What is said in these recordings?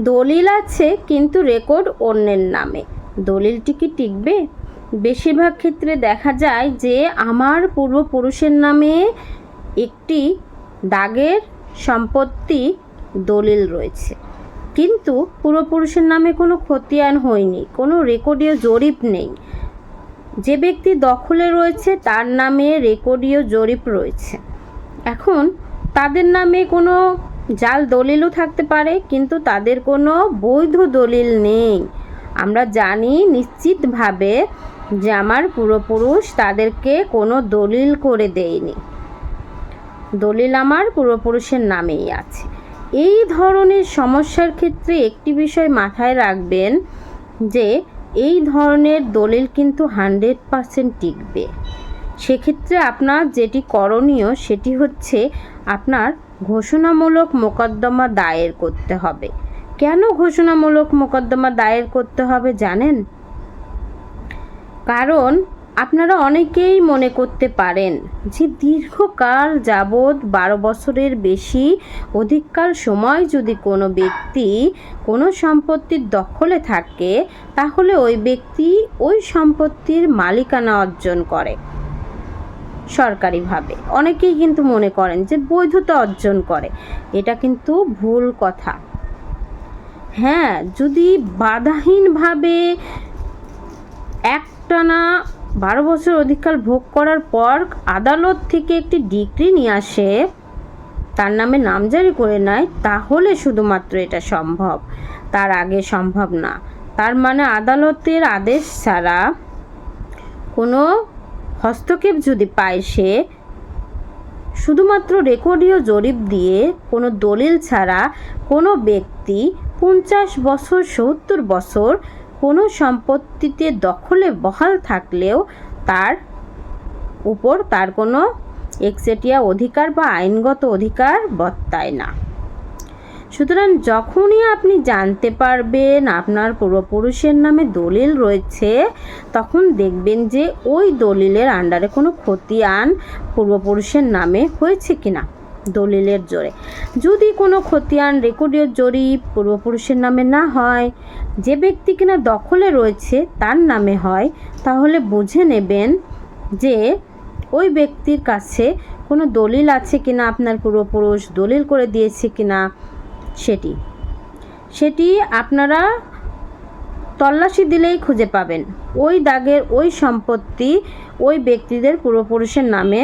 দলিল আছে, কিন্তু রেকর্ড অন্যের নামে। দলিলটি কি টিকবে? বেশিরভাগ ক্ষেত্রে দেখা যায় যে, আমার পূর্বপুরুষের নামে একটি দাগের সম্পত্তি দলিল রয়েছে। কিন্তু পূর্বপুরুষের নামে কোনো খতিয়ান হয়নি, কোনো রেকর্ডীয় জরিপ নেই। যে ব্যক্তি দখলে রয়েছে, তার নামে রেকর্ডীয় জরিপ রয়েছে। এখন তাদের নামে কোনো জাল দলিলও থাকতে পারে, কিন্তু তাদের কোনো বৈধ দলিল নেই। আমরা জানি নিশ্চিতভাবে যে আমার পূর্বপুরুষ তাদেরকে কোনো দলিল করে দেয়নি। দলিল আমার পূর্বপুরুষের নামেই আছে। এই ধরনের সমস্যার ক্ষেত্রে একটি বিষয় মাথায় রাখবেন যে এই ধরনের দলিল কিন্তু হান্ড্রেড পারসেন্ট টিকবে। সেক্ষেত্রে আপনার যেটি করণীয় সেটি হচ্ছে আপনার ঘোষণামূলক মোকদ্দমা দায়ের করতে হবে। কেন ঘোষণামূলক মোকদ্দমা দায়ের করতে হবে জানেন? কারণ আপনারা অনেকেই মনে করতে পারেন যে দীর্ঘকাল যাবৎ বারো বছরের বেশি অধিককাল সময় যদি কোনো ব্যক্তি কোনো সম্পত্তির দখলে থাকে, তাহলে ওই ব্যক্তি ওই সম্পত্তির মালিকানা অর্জন করে। সরকারিভাবে। অনেকেই কিন্তু মনে করেন যে বৈধতা অর্জন করে। এটা কিন্তু ভুল কথা। হ্যাঁ যদি বাধাহীনভাবে একটানা বারো বছর অধিককাল ভোগ করার পর আদালত থেকে একটি ডিগ্রি নিয়ে আসে, তার নামে নামজারি করে নেয়, তাহলে শুধুমাত্র এটা সম্ভব। তার আগে সম্ভব না। তার মানে আদালতের আদেশ ছাড়া কোনো হস্তক্ষেপ যদি পায় সে, শুধুমাত্র রেকর্ডীয় জরিপ দিয়ে কোনো দলিল ছাড়া কোনো ব্যক্তি পঞ্চাশ বছর, সত্তর বছর কোনো সম্পত্তিতে দখলে বহাল থাকলেও তার উপর তার কোনো একচেটিয়া অধিকার বা আইনগত অধিকার বর্তায় না। সুতরাং যখনই আপনি জানতে পারবেন আপনার পূর্বপুরুষের নামে দলিল রয়েছে, তখন দেখবেন যে ওই দলিলের আন্ডারে কোনো খতিয়ান পূর্বপুরুষের নামে হয়েছে কিনা দলিলের জোরে। যদি কোনো খতিয়ান রেকর্ডের জরিপ পূর্বপুরুষের নামে না হয়, যে ব্যক্তি কিনা দখলে রয়েছে তার নামে হয়, তাহলে বুঝে নেবেন যে ওই ব্যক্তির কাছে কোনো দলিল আছে কিনা, আপনার পূর্বপুরুষ দলিল করে দিয়েছে কিনা সেটি। সেটি আপনারা তল্লাশি দিলেই খুঁজে পাবেন। ওই দাগের ওই সম্পত্তি ওই ব্যক্তিদের পূর্বপুরুষের নামে,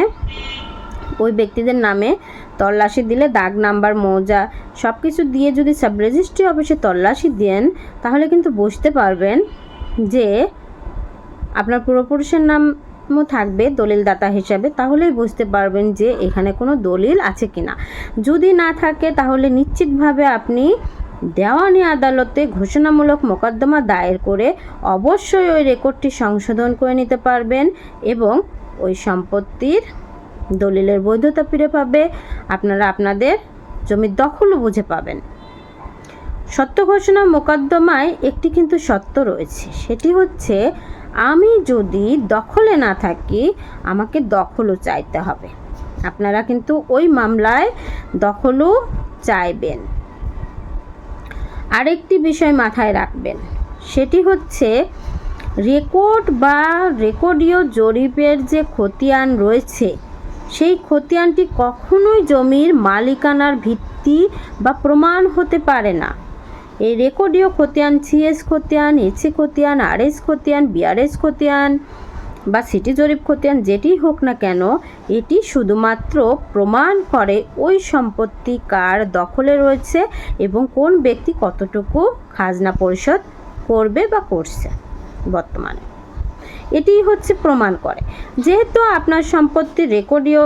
ওই ব্যক্তিদের নামে তল্লাশি দিলে দাগ, নাম্বার, মৌজা সব কিছু দিয়ে যদি সাব রেজিস্ট্রি অফিসে তল্লাশি দেন, তাহলে কিন্তু বুঝতে পারবেন যে আপনার পূর্বপুরুষের নামও থাকবে দলিলদাতা হিসাবে, তাহলেই বুঝতে পারবেন যে এখানে কোনো দলিল আছে কিনা। যদি না থাকে, তাহলে নিশ্চিতভাবে আপনি দেওয়ানি আদালতে ঘোষণামূলক মোকদ্দমা দায়ের করে অবশ্যই ওই রেকর্ডটি সংশোধন করে নিতে পারবেন এবং ওই সম্পত্তির দলিলের বৈধতা ফিরে পাবে, আপনারা আপনাদের জমির দখলও বুঝে পাবেন। সত্য ঘোষণা মোকদ্দমায় একটি কিন্তু সত্য রয়েছে, সেটি হচ্ছে আমি যদি দখলে না থাকি, আমাকে দখলও চাইতে হবে। আপনারা কিন্তু ওই মামলায় দখলও চাইবেন। আরেকটি বিষয় মাথায় রাখবেন, সেটি হচ্ছে রেকর্ড বা রেকর্ডীয় জরিপের যে খতিয়ান রয়েছে, সেই খতিয়ানটি কখনোই জমির মালিকানার ভিত্তি বা প্রমাণ হতে পারে না। এই রেকর্ডীয় খতিয়ান, সিএস খতিয়ান এসি খতিয়ান, আরএস খতিয়ান, বিআরএস খতিয়ান বা সিটি জরিপ খতিয়ান যেটি হোক না কেন, এটি শুধুমাত্র প্রমাণ করে ওই সম্পত্তি কার দখলে রয়েছে এবং কোন ব্যক্তি কতটুকু খাজনা পরিশোধ করবে বা করছে বর্তমানে। এটি হচ্ছে প্রমাণ করে। যেহেতু আপনার সম্পত্তির রেকর্ডীয়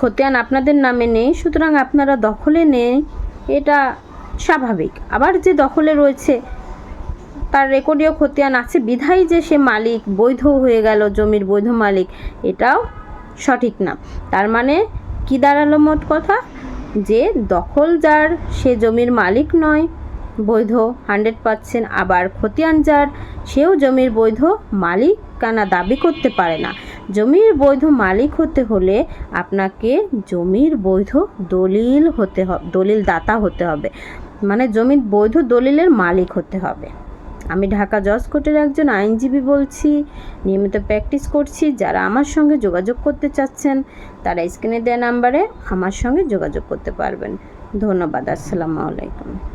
খতিয়ান আপনাদের নামে নেই, সুতরাং আপনারা দখলে নেই, এটা স্বাভাবিক। আবার যে দখলে রয়েছে, তার রেকর্ডীয় খতিয়ান আছে। বিধাই যে সে মালিক, বৈধ হয়ে গেল জমির বৈধ মালিক, এটাও সঠিক না। তার মানে কি দাঁড়াল মোট কথা? যে দখল যার, সে জমির মালিক নয়, বৈধ হান্ড্রেড পার্সেন্ট। আবার খতিয়ান যার, সেও জমির বৈধ মালিকানা দাবি করতে পারে না। জমির বৈধ মালিক হতে হলে আপনাকে জমির বৈধ দলিল হতে হবে দলিল দাতা হতে হবে। মানে জমির বৈধ দলিলের মালিক হতে হবে। আমি ঢাকা জজ কোর্টের একজন আইনজীবী বলছি, নিয়মিত প্র্যাকটিস করছি, যারা আমার সঙ্গে যোগাযোগ করতে চাচ্ছেন, তারা স্ক্রিনে দেওয়া নাম্বারে আমার সঙ্গে যোগাযোগ করতে পারবেন। ধন্যবাদ, আসসালামু আলাইকুম।